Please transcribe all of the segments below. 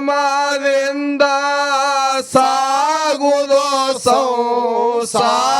ಸುಗಮದಿಂದ ಸಾಗುವುದು ಸಂಸಾರ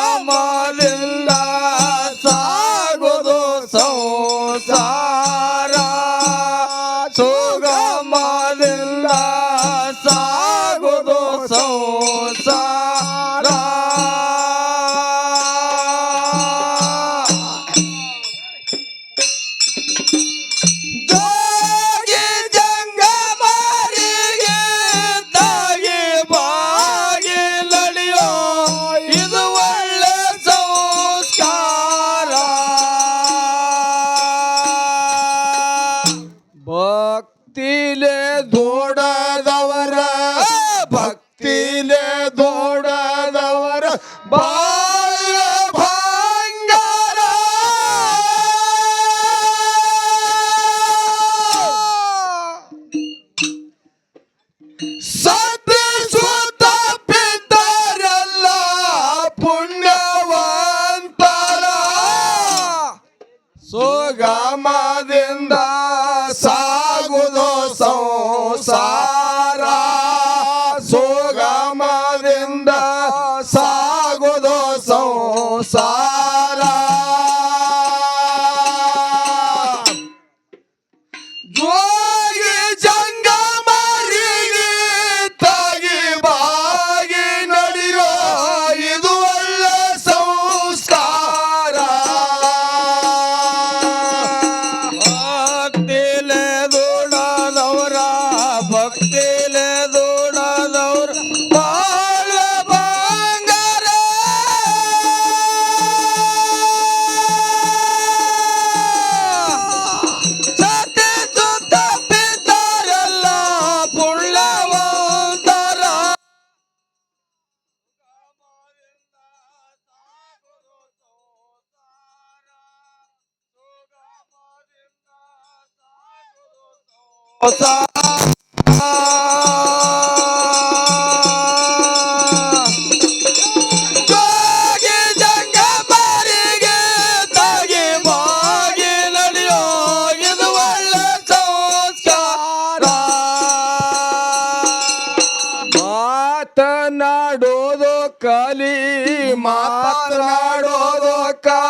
ಸುಗಮದಿಂದ ಮಾತನಾಡೋದು ಕಲಿ ಮಾತನಾಡೋದು ಕಲಿ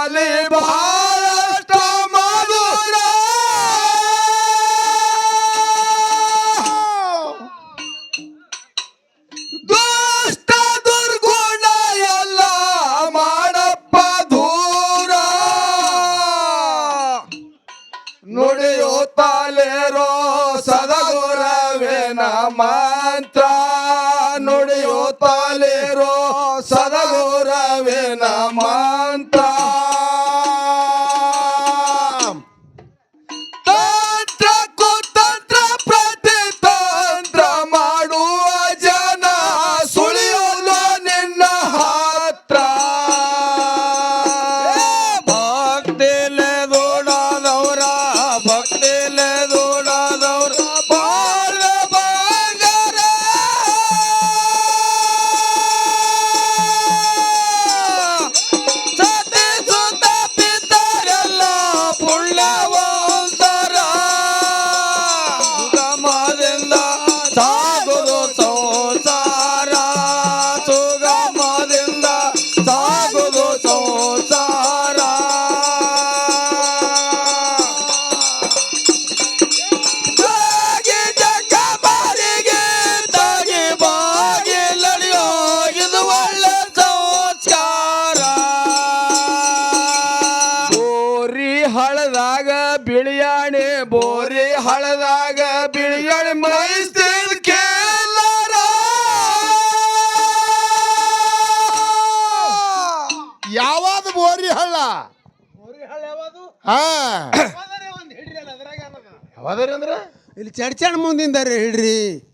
ಅಂದ್ರೆ? ಇಲ್ಲಿ ಚಡ್ಚಣ್ ಮುಂದಿಂದ ಹೇಳ್ರಿ.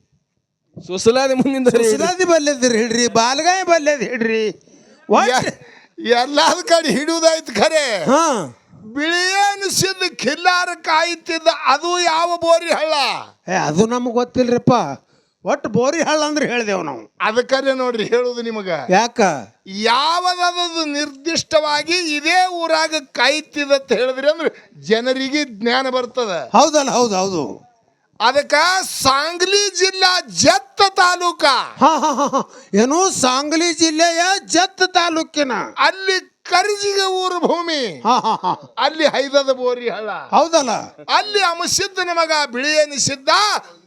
ಸುಸಲಾದಿ ಮುಂದಿಂದ ಸುಸಲಾದಿ ಬಲ್ಲೆದ್ರಿ ಹೇಳ್ರಿ ಹಿಡ್ರಿ ಬಲ್ಲೆದ್ ಹೇಳ್ರಿ. ಹಿಡ್ರಿ ಎಲ್ಲಾದ ಕಡೆ ಹಿಡಿಯುದಾಯ್ತು ಖರೆ. ಹಾ. ಬಿಳಿಯನಿಸಿದ ಖಿಲ್ಲಾರ ಕಾಯ್ತಿದ್ದ ಅದು ಯಾವ ಬೋರಿ ಹಳ್ಳ? ಏ ಅದು ನಮ್ಗೆ ಗೊತ್ತಿಲ್ರಿಪ್ಪ. ಒಟ್ಟು ಬೋರಿ ಹಳ್ಳ ಅಂದ್ರೆ ಹೇಳಿದೆವು ನಾವು. ಅದಕ್ಕರೆ ನೋಡ್ರಿ ಹೇಳುದು ನಿಮಗ. ಯಾಕ? ಯಾವದದು ನಿರ್ದಿಷ್ಟವಾಗಿ ಇದೇ ಊರಾಗ ಕಾಯ್ತಿದತ್ ಹೇಳಿದ್ರಿ ಅಂದ್ರೆ ಜನರಿಗೆ ಜ್ಞಾನ ಬರ್ತದ. ಹೌದಲ್ಲ ಹೌದು ಹೌದು. ಅದಕ್ಕ ಸಾಂಗ್ಲಿ ಜಿಲ್ಲಾ ಜತ್ತ ತಾಲೂಕ. ಏನು ಸಾಂಗ್ಲಿ ಜಿಲ್ಲೆಯ ಜತ್ ತಾಲೂಕಿನ. ಅಲ್ಲಿ ಕರ್ಜಿಗ ಊರು ಭೂಮಿ. ಹಾ ಹಾ ಹಾ. ಅಲ್ಲಿ ಹೈದದ ಬೋರಿ ಹಳ್ಳ. ಹೌದಲ್ಲ? ಅಲ್ಲಿ ಅಮಸಿದ್ದನ ಮಗ ಬಿಳಿಯನಿಸಿದ್ದ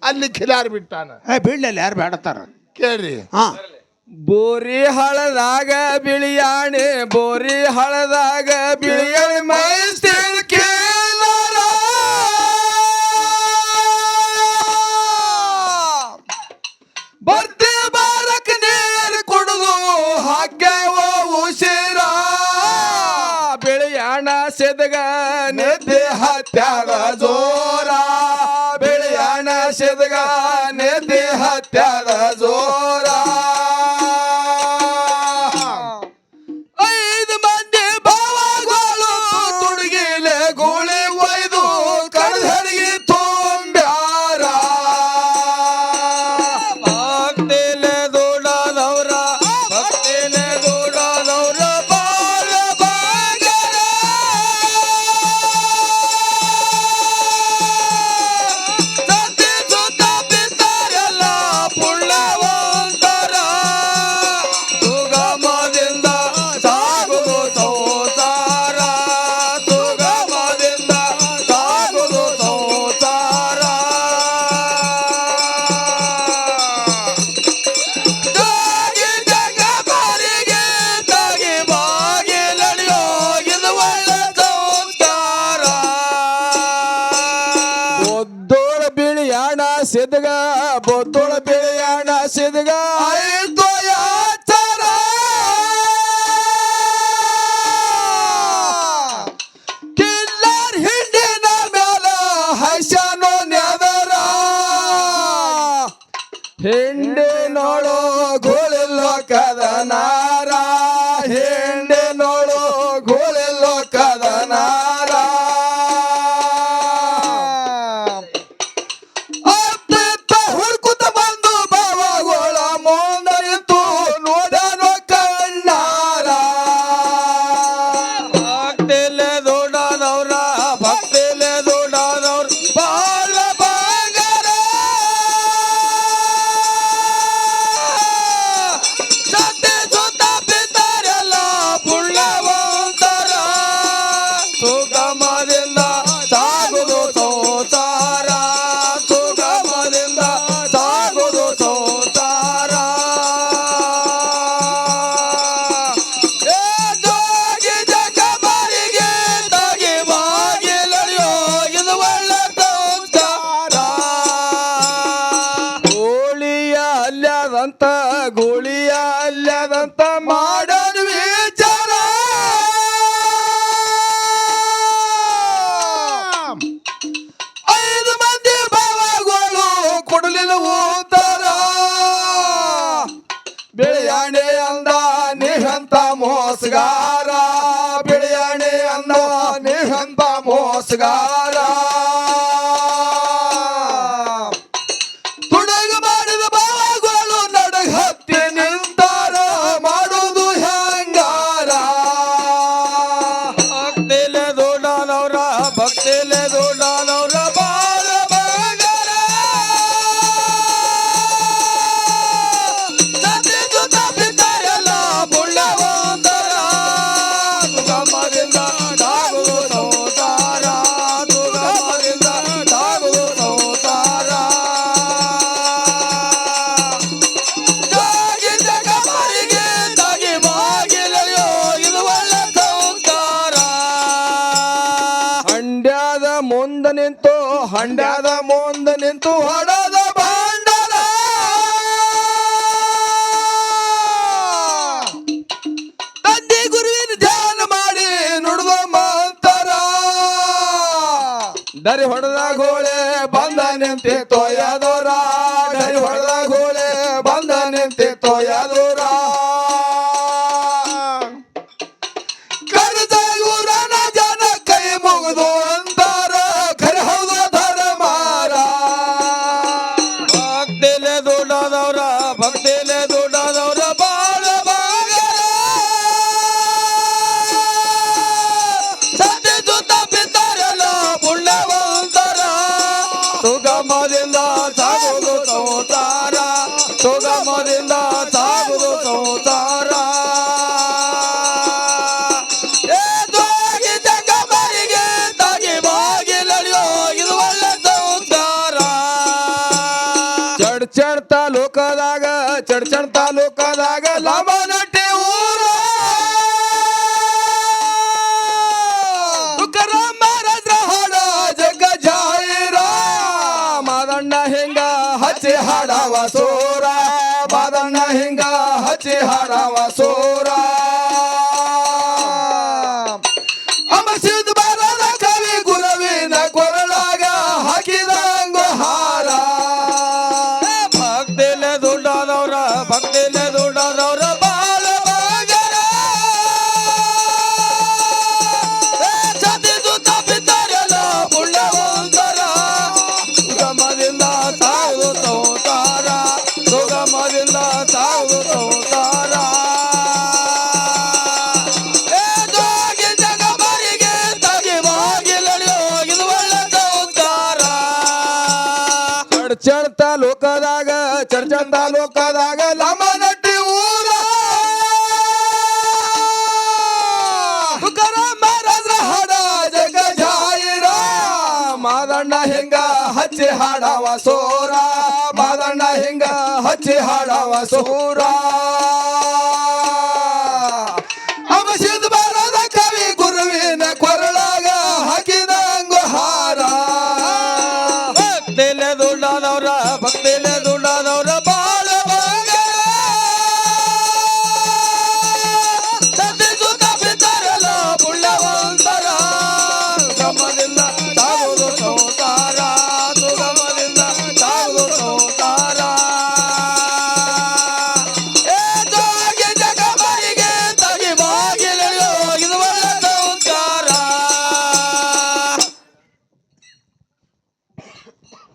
ಅಲ್ಲಿ ಖಿಲಾರ್ ಬಿಟ್ಟಾನ. ಏ ಬಿಡ್ಲಲ್ಲ ಯಾರು ಬೇಡತ್ತಾರ ಕೇಳ್ರಿ. ಹಾ. ಬೋರಿ ಹಳದಾಗ ಬಿಳಿಯಾಣೆ ಬೋರಿ ಹಳದಾಗ ಬಿಳಿಯಾಣೆ ಮೈಸ್ತಿದ್ ಹತ್ಯಾಗ ಜೋರ ಬೆಳೆಯಣ ಶಿದ್ಗಾನೆ ನಿದ್ದೆ ಹತ್ಯಾಗ ಜೋರ ಸಿದ್ಗ ಬೋತೋಳ ಬಿಳಿಯಾಣ ಸಿದ್ಗ ಆಯ್ತು ಯಾಚಾರ ಕಿಲ್ಲರ್ ಹಿಂಡಿನ ಮ್ಯಾಲ ಹೈಸನೋ ನೆದರ ಹಿಂಡಿನೋಳು ಗೋಳಿಲ್ಲೋ ಕದನಾರ. ನಿಹಂತ ಮೋಸಗಾರ? ಬಿಳಿಯಣೆ ಅಂದ ನಿಹಂತ ಮೋಸಗಾರ? ಹಂಡ್ಯಾದ ಮುಂದ ನಿಂತು ಹೊಡದ ಬಾಂಡಲ ತಂದೆ ಗುರುವಿನ ಧ್ಯಾನ ಮಾಡಿ ನುಡಿದ ಮಂತರ. ದರಿ ಹೊಡೆದ ಗೋಳೆ ಬಂದ ನಿಂತೆ ತೋಯದೋರ ದರಿ ಹೊಡೆದ ಗೋಳೆ ಚಡ್ ಚಡ್ ತಾಲೂಕದಾಗ ಚಡ್ ಚಡ್ ತಾಲೂಕದಾಗ ಲಮನಟ್ಟಿ ಊರ. ತುಕಾರಾಮ್ ಮಹಾರಾಜ್ರ ಹಾಡ ಜಗ ಜಾಯಿರ ಮಾದಣ್ಣ ಹಿಂಗ ಹಚ್ಚಿ ಹಾಡವ ಸೋರ. ಮಾದಣ್ಣ ಹಿಂಗ ಹಚ್ಚಿ ಹಾಡವ ಸೋರ. ಚಡ್ ಚರ್ಚಂದ ಲೋಕದಾಗ, ಲಮನಟ್ಟಿ ಊರ. ತುಕಾರಾಮ್ ಮಹಾರಾಜ್ರ ಹಾಡ, ಜಗ ಜಾಯಿರ ಮಾದಣ್ಣ ಹೆಂಗ ಹಚ್ಚಿ ಹಾಡವ ಸೋರ. ಮಾದಣ್ಣ ಹೆಂಗ ಹಚ್ಚಿ ಹಾಡವ ಸೋರ.